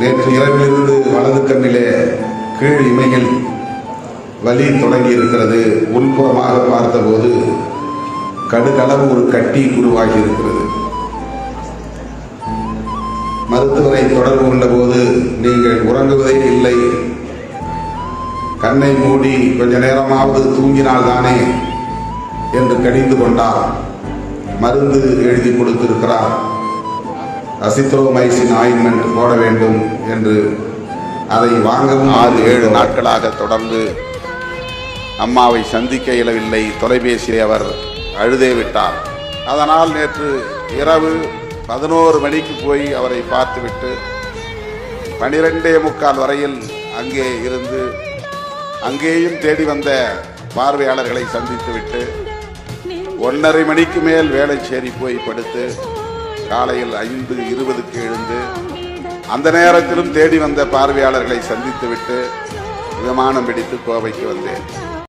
நேற்று இரவிலிருந்து வலது கண்ணிலே கீழ் இமையில் வலி தொடங்கி இருக்கிறது உள்புறமாக பார்த்தபோது கடுகளவு ஒரு கட்டி உருவாகி இருக்கிறது மருத்துவரை தொடர்பு கொண்டபோது நீங்கள் உறங்குவதே இல்லை. கண்ணை மூடி கொஞ்ச நேரமாவது தூங்கினால் தானே என்று கடிந்து கொண்டார். மருந்து எழுதி கொடுத்திருக்கிறார். அசித்ரோமைசின் ஆயின்மெண்ட் போட வேண்டும் என்று அதை வாங்கவும் ஆறு ஏழு நாட்களாக தொடர்ந்து அம்மாவை சந்திக்க இயலவில்லை. தொலைபேசியை அவர் அழுதே விட்டார். அதனால் நேற்று இரவு பதினோரு மணிக்கு போய் அவரை பார்த்துவிட்டு பனிரெண்டே முக்கால் வரையில் அங்கே இருந்து அங்கேயும் தேடி வந்த பார்வையாளர்களை சந்தித்துவிட்டு ஒன்றரை மணிக்கு மேல் வேலைச்சேரி போய் படுத்து காலையில் ஐந்து இருபதுக்கு எழுந்து அந்த நேரத்திலும் தேடி வந்த பார்வையாளர்களை சந்தித்துவிட்டு விமானம் பிடித்து கோவைக்கு வந்தேன்.